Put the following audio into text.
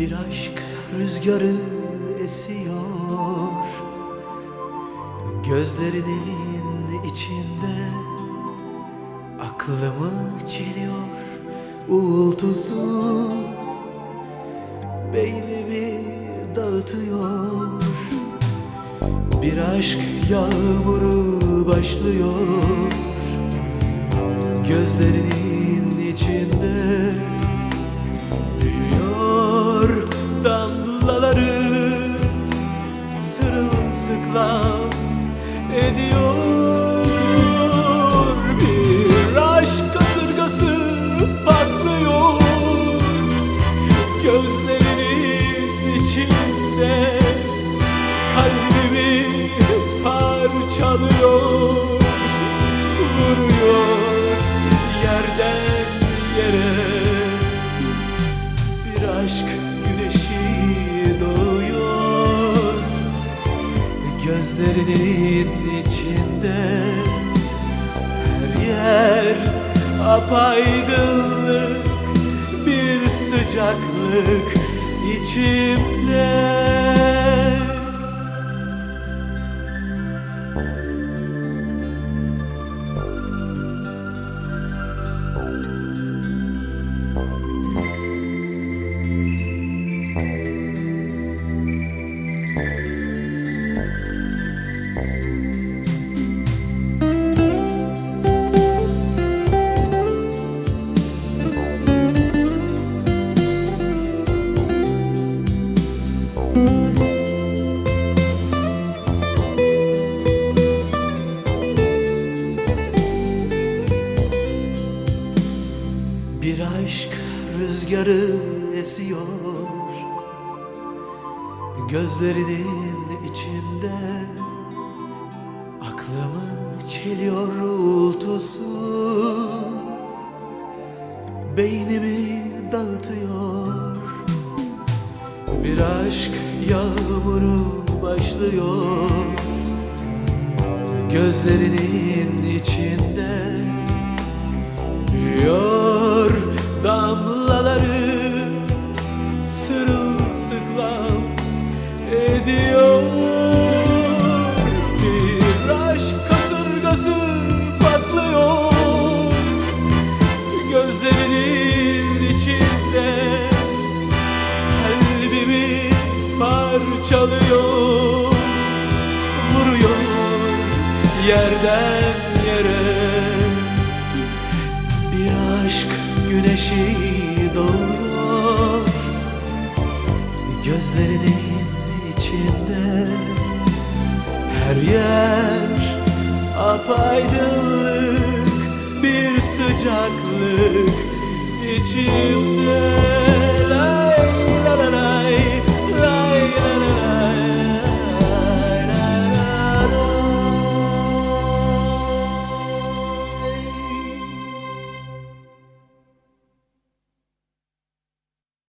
Bir aşk rüzgarı esiyor. Gözlerinin içinde Aklımı çeliyor uğultusu. Beynimi dağıtıyor. Bir aşk yağmuru başlıyor. Gözlerinin Gözlerinin içinde Her yer apaydınlık Bir sıcaklık içimde Bir aşk rüzgarı esiyor. Gözlerinin içinde Aklımı çeliyor uğultusu. Beynimi dağıtıyor. Bir aşk yağmuru başlıyor. Gözlerinin içinde Büyüyor damlaları Sırılsıklam ediyor. Bir aşk kasırgası patlıyor. Gözlerinin içinde Kalbimi parçalıyor. Vuruyor yerden yere güneşi doğuyor Gözlerinin içinde Her yer apaydınlık Bir sıcaklık içimde